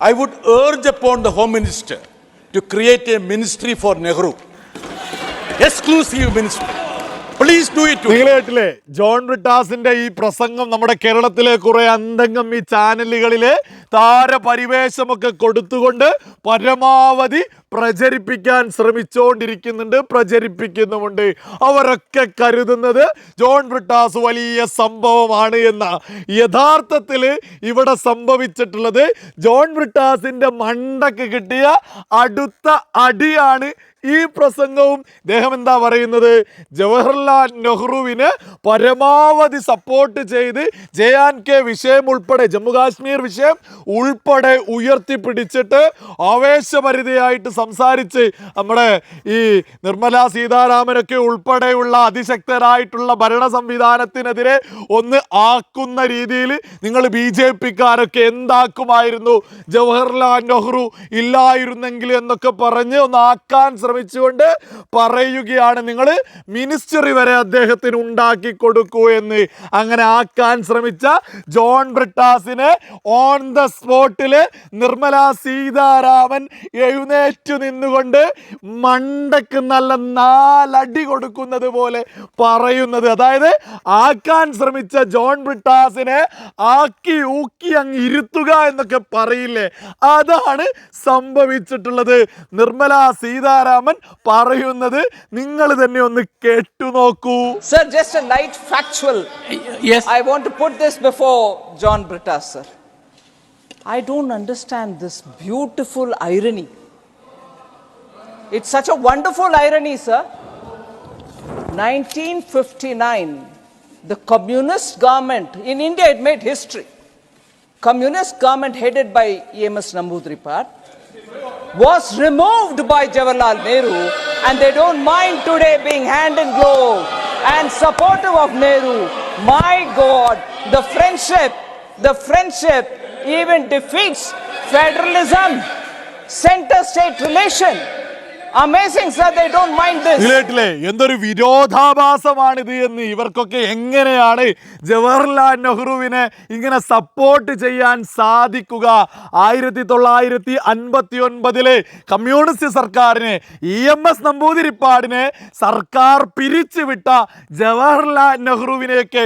I would urge upon the Home Minister to create a ministry for Nehru. Exclusive ministry. Please do it. നിങ്ങൾ കേട്ടില്ലേ John ബ്രിട്ടാസിന്റെ ഈ പ്രസംഗം നമ്മുടെ കേരളത്തിലെ കുറെ അന്തംഗം ഈ ചാനലുകളിൽ താരപരിവേശമൊക്കെ കൊടുത്തുകൊണ്ട് പരമാവധി പ്രചരിപ്പിക്കാൻ ശ്രമിച്ചുകൊണ്ടിരിക്കുന്നുണ്ട് പ്രചരിപ്പിക്കുന്നുമുണ്ട്. അവരൊക്കെ കരുതുന്നത് ജോൺ ബ്രിട്ടാസ് വലിയ സംഭവമാണ് എന്ന. യഥാർത്ഥത്തിൽ ഇവിടെ സംഭവിച്ചിട്ടുള്ളത് ജോൺ ബ്രിട്ടാസിന്റെ മണ്ടക്ക് കിട്ടിയ അടുത്ത അടിയാണ് ഈ പ്രസംഗവും. ഇദ്ദേഹം എന്താ പറയുന്നത്? ജവഹർലാൽ നെഹ്റുവിന് പരമാവധി സപ്പോർട്ട് ചെയ്ത് ജെ ആൻഡ് കെ വിഷയം ഉൾപ്പെടെ ജമ്മു കാശ്മീർ വിഷയം ഉൾപ്പെടെ ഉയർത്തിപ്പിടിച്ചിട്ട് ആവേശഭരിതയായിട്ട് സംസാരിച്ച് നമ്മുടെ ഈ നിർമ്മലാ സീതാരാമനൊക്കെ ഉൾപ്പെടെയുള്ള അതിശക്തരായിട്ടുള്ള ഭരണ സംവിധാനത്തിനെതിരെ ഒന്ന് ആക്കുന്ന രീതിയിൽ നിങ്ങൾ ബി ജെ പിക്കാരൊക്കെ എന്താക്കുമായിരുന്നു? ജവഹർലാൽ നെഹ്റു ഇല്ലായിരുന്നെങ്കിൽ എന്നൊക്കെ പറഞ്ഞ് ഒന്ന് ആക്കാൻ ശ്രമിച്ചുകൊണ്ട് പറയുകയാണ് നിങ്ങൾ. മിനിസ്റ്ററി വരെ അദ്ദേഹത്തിന് ഉണ്ടാക്കി കൊടുക്കൂ എന്ന്. അങ്ങനെ ആക്കാൻ ശ്രമിച്ച ജോൺ ബ്രിട്ടാസിനെ ഓൺ ദ സ്പോട്ടിൽ നിർമ്മല സീതാരാമൻ എഴുന്നേറ്റു നിന്നുകൊണ്ട് മണ്ടക്ക് നല്ല നാലടി കൊടുക്കുന്നത് പോലെ പറയുന്നത്. അതായത് ആക്കാൻ ശ്രമിച്ച ജോൺ ബ്രിട്ടാസിനെ ആക്കി ഊക്കി അങ്ങ് ഇരുത്തുക എന്നൊക്കെ പറയില്ലേ? അതാണ് സംഭവിച്ചിട്ടുള്ളത്. നിർമ്മല സീതാരാമൻ പറയുന്നത് നിങ്ങൾ തന്നെ ഒന്ന് കേട്ടു നോക്കൂ. Sir just I want to put this before John Brittas sir sir. I don't understand this beautiful irony. It's such a wonderful irony, sir. 1959, the communist government in India, it made history. Communist government headed by EMS Namboodiripad was removed by Jawaharlal Nehru, and they don't mind today being hand in glove and supportive of Nehru. My God, the friendship, the friendship even defeats federalism, center state relation. കേട്ടില്ലേ എന്തൊരു വിരോധാഭാസമാണിത് എന്ന് ഇവർക്കൊക്കെ എങ്ങനെയാണ് ജവഹർലാൽ നെഹ്റുവിനെ ഇങ്ങനെ support ചെയ്യാൻ സാധിക്കുക? ആയിരത്തി തൊള്ളായിരത്തി അൻപത്തി ഒൻപതിലെ കമ്മ്യൂണിസ്റ്റ് സർക്കാരിനെ ഇ എം എസ് നമ്പൂതിരിപ്പാടിനെ സർക്കാർ പിരിച്ചുവിട്ട ജവഹർലാൽ നെഹ്റുവിനെയൊക്കെ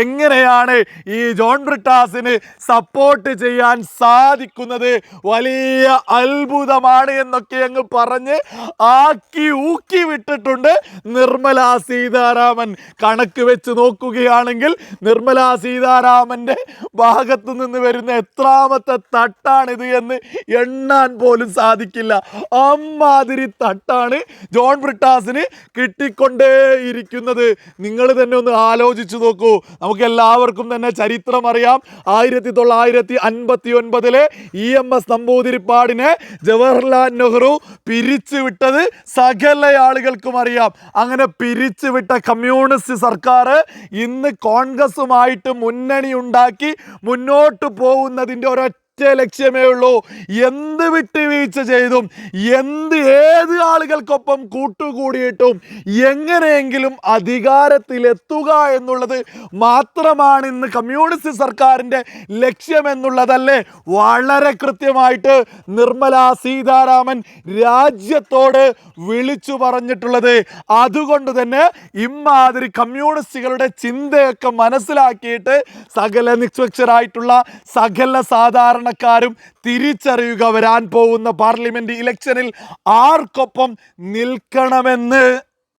എങ്ങനെയാണ് ഈ ജോൺ ബ്രിട്ടാസിന് സപ്പോർട്ട് ചെയ്യാൻ സാധിക്കുന്നത്? വലിയ അത്ഭുതമാണ് എന്നൊക്കെ അങ്ങ് പറഞ്ഞ് ആക്കി ഊക്കി വിട്ടിട്ടുണ്ട് നിർമ്മല സീതാരാമൻ. കണക്ക് വെച്ച് നോക്കുകയാണെങ്കിൽ നിർമ്മല സീതാരാമന്റെ ഭാഗത്തു നിന്ന് വരുന്ന എത്രാമത്തെ തട്ടാണിത് എന്ന് എണ്ണാൻ പോലും സാധിക്കില്ല. അമ്മാതിരി തട്ടാണ് ജോൺ ബ്രിട്ടാസിന് കിട്ടിക്കൊണ്ടേയിരിക്കുന്നത്. നിങ്ങൾ തന്നെ ഒന്ന് ആലോചിച്ചു നോക്കൂ. നമുക്ക് എല്ലാവർക്കും തന്നെ ചരിത്രം അറിയാം. ആയിരത്തി തൊള്ളായിരത്തി അൻപത്തി ഒൻപതിലെ ഇ എം എസ് നമ്പൂതിരിപ്പാടിനെ ജവഹർലാൽ നെഹ്റു പിരിച്ചുവിട്ടത് സകല ആളുകൾക്കും അറിയാം. അങ്ങനെ പിരിച്ചുവിട്ട കമ്മ്യൂണിസ്റ്റ് സർക്കാർ ഇന്ന് കോൺഗ്രസുമായിട്ട് മുന്നണി ഉണ്ടാക്കി മുന്നോട്ട് പോകുന്നതിന്റെ ഒരൊറ്റ ഒറ്റ ലക്ഷ്യമേ ഉള്ളൂ. എന്ത് വിട്ടുവീഴ്ച ചെയ്തും എന്ത് ഏത് ആളുകൾക്കൊപ്പം കൂട്ടുകൂടിയിട്ടും എങ്ങനെയെങ്കിലും അധികാരത്തിലെത്തുക എന്നുള്ളത് മാത്രമാണ് ഇന്ന് കമ്മ്യൂണിസ്റ്റ് സർക്കാരിന്റെ ലക്ഷ്യമെന്നുള്ളതല്ലേ വളരെ കൃത്യമായിട്ട് നിർമ്മല സീതാരാമൻ രാജ്യത്തോട് വിളിച്ചു പറഞ്ഞിട്ടുള്ളത്. അതുകൊണ്ട് തന്നെ ഇമാതിരി കമ്മ്യൂണിസ്റ്റുകളുടെ ചിന്തയൊക്കെ മനസ്സിലാക്കിയിട്ട് സകല നിഷ്പക്ഷരായിട്ടുള്ള സകല സാധാരണക്കാരും തിരിച്ചറിയുക വരാൻ പോകുന്ന പാർലമെന്റ് ഇലക്ഷനിൽ ആർക്കൊപ്പം നിൽക്കണമെന്ന്